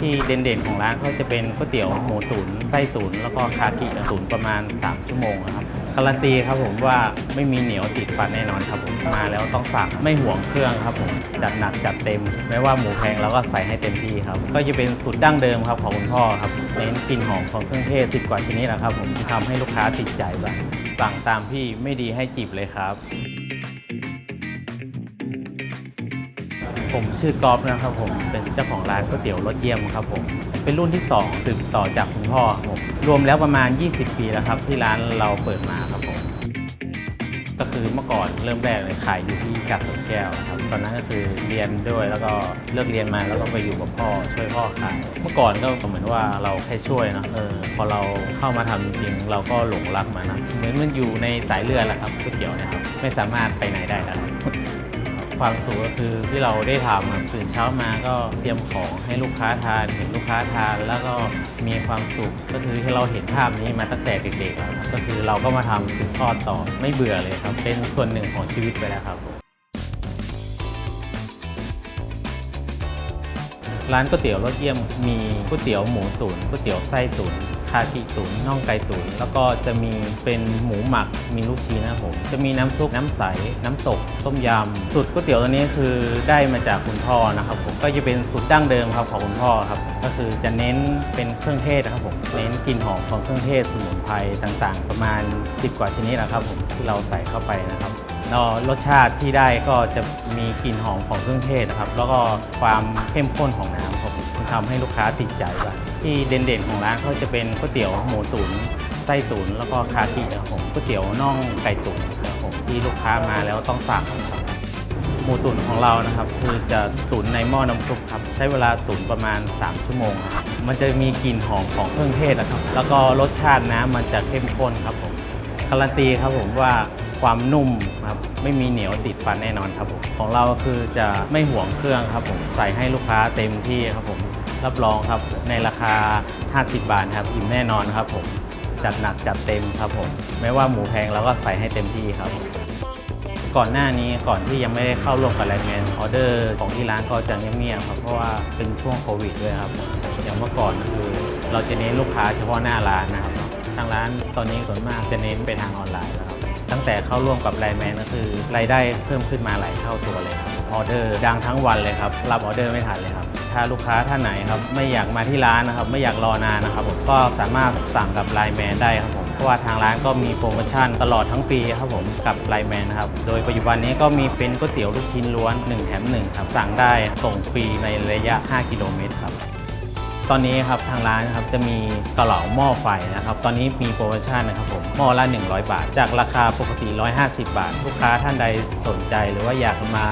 ที่เด่นๆของร้านเขาจะเป็นก๋วยเตี๋ยวหมูตุ๋นไส้ตุ๋นแล้วก็คากิตุ๋นประมาณ 3 ชั่วโมงครับการันตีครับผมว่าไม่มีเหนียวติดฟันแน่นอนครับผมมาแล้วต้องสั่งไม่ห่วงเครื่องครับผมจัดหนักจัดเต็ม ไม่ว่าหมูแพงเราก็ใส่ให้เต็มที่ครับ ก็จะเป็นสูตรดั้งเดิมครับของคุณพ่อครับเน้นกลิ่นหอมของเครื่องเทศ10กว่าชนิดนะครับผมทำให้ลูกค้าติดใจแบบสั่งตามพี่ไม่ดีให้จิบเลยครับ ผมชื่อกอล์ฟนะครับผมเป็นเจ้าของร้านก๋วยเตี๋ยวรสเยี่ยมครับผมเป็นรุ่นที่ 2 สืบต่อจากคุณพ่อครับผมรวมแล้วประมาณ 20 ปีแล้วครับ ที่ร้านเราเปิดมาครับผมก็คือเมื่อก่อนเริ่มแรกเลยขายอยู่ที่กาดสวนแก้วนะครับตอนนั้นก็คือเรียนด้วยแล้วก็เลิกเรียนมาแล้วก็ไปอยู่กับพ่อช่วยพ่อขายเมื่อก่อนก็เหมือนว่าเราแค่ช่วยเนะเออพอเราเข้ามาทำจริงเราก็หลงรักมันนะเหมือนมันอยู่ในสายเลือดแหละครับก๋วยเตี๋ยวเนะครับไม่สามารถไปไหนได้แล้ว ความสุขก็คือที่เราได้ทำครับตื่นเช้ามาก็เตรียมของให้ลูกค้าทานเห็นลูกค้าทาน แล้วก็มีความสุขก็คือที่เราเห็นภาพนี้มาตั้งแต่เด็กๆแล้วครับก็คือเราก็มาทำสืบทอดต่อไม่เบื่อเลยครับ เป็นส่วนหนึ่งของชีวิตไปแล้วครับร้านก๋วยเตี๋ยวรสเยี่ยมมีก๋วยเตี๋ยวหมูตุ๋นก๋วยเตี๋ยวไส้ตุ๋น คากิตุ๋นน่องไก่ตุ๋นแล้วก็จะมีเป็นหมูหมักมีลูกชิ้นนะครับผมจะมีน้ำซุปน้ำใส น้ำตก ต้มยำสูตรก๋วยเตี๋ยวตัวนี้คือได้มาจากคุณพ่อนะครับผมก็จะเป็นสูตรดั้งเดิมครับของคุณพ่อครับก็คือจะเน้นเป็นเครื่องเทศนะครับผมเน้นกลิ่นหอมของเครื่องเทศสมุนไพรต่างๆ ประมาณ 10 กว่าชนิดนะครับผมที่เราใส่เข้าไปนะครับแล้วรสชาติที่ได้ก็จะมีกลิ่นหอมของเครื่องเทศนะครับ แล้วก็ความเข้มข้นของน้ำ ทำให้ลูกค้าติดใจว่าที่เด่นๆของร้านเขาจะเป็นก๋วยเตี๋ยวหมูตุ๋นไส้ตุ๋นแล้วก็คากินะครับผมก๋วยเตี๋ยวน่องไก่ตุ๋นนะครับผมที่ลูกค้ามาแล้วต้องสั่งครับหมูตุ๋นของเรานะครับ คือจะตุ๋นในหม้อน้ำซุปครับ ใช้เวลาตุ๋นประมาณ 3 ชั่วโมงครับมันจะมีกลิ่นหอมของเครื่องเทศนะครับ แล้วก็รสชาติน้ำมันจะเข้มข้นครับผมการันตีครับผมว่าความนุ่มครับไม่มีเหนียวติดฟันแน่นอนครับผมของเราคือจะไม่ห่วงเครื่องครับผมใส่ให้ลูกค้าเต็มที่ครับผม รับรองครับในราคา 50 บาทครับอิ่มแน่นอนครับผมจัดหนักจัดเต็มครับผมไม่ว่าหมูแพงเราก็ใส่ให้เต็มที่ครับ ก่อนหน้านี้ก่อนที่ยังไม่ได้เข้าร่วมกับไลน์แมนออเดอร์ของที่ร้านก็จะเงียบๆครับเพราะว่าเป็นช่วงโควิดด้วยครับอย่างเมื่อก่อนก็คือเราจะเน้นลูกค้าเฉพาะหน้าร้านนะครับทางร้านตอนนี้ส่วนมากจะเน้นไปทางออนไลน์แล้วครับตั้งแต่เข้าร่วมกับไลน์แมนก็คือรายได้เพิ่มขึ้นมาหลายเท่าตัวเลยครับออเดอร์ดังทั้งวันเลยครับรับออเดอร์ไม่ทันเลยครับ ถ้าลูกค้าท่านไหนครับไม่อยากมาที่ร้านนะครับ ไม่อยากรอนานนะครับผมก็สามารถสั่งกับไลน์แมนได้ครับผมเพราะว่าทางร้านก็มีโปรโมชั่นตลอดทั้งปีครับผมกับไลน์แมนนะครับโดยปัจจุบันนี้ก็มีเป็นก๋วยเตี๋ยวลูกชิ้นล้วน 1 แถม1ครับสั่งได้ส่งฟรีในระยะ 5 กิโลเมตร ตอนนี้ครับทางร้านครับจะมีเกาเหลาหม้อไฟนะครับ ตอนนี้มีโปรโมชั่นนะครับผมหม้อละ 100 บาท จากราคาปกติ 150 บาท ลูกค้าท่านใดสนใจหรือว่าอยากมา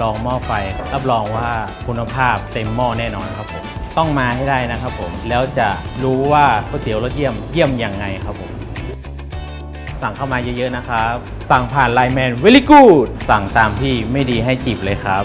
ลองหม้อไฟ รับรองว่าคุณภาพเต็มหม้อแน่นอนครับผมต้องมาให้ได้นะครับผมแล้วจะรู้ว่าก๋วยเตี๋ยวรสเยี่ยมเยี่ยมยังไงครับผมสั่งเข้ามาเยอะๆนะครับ สั่งผ่านไลน์แมน very good สั่งตามพี่ไม่ดีให้จีบเลยครับ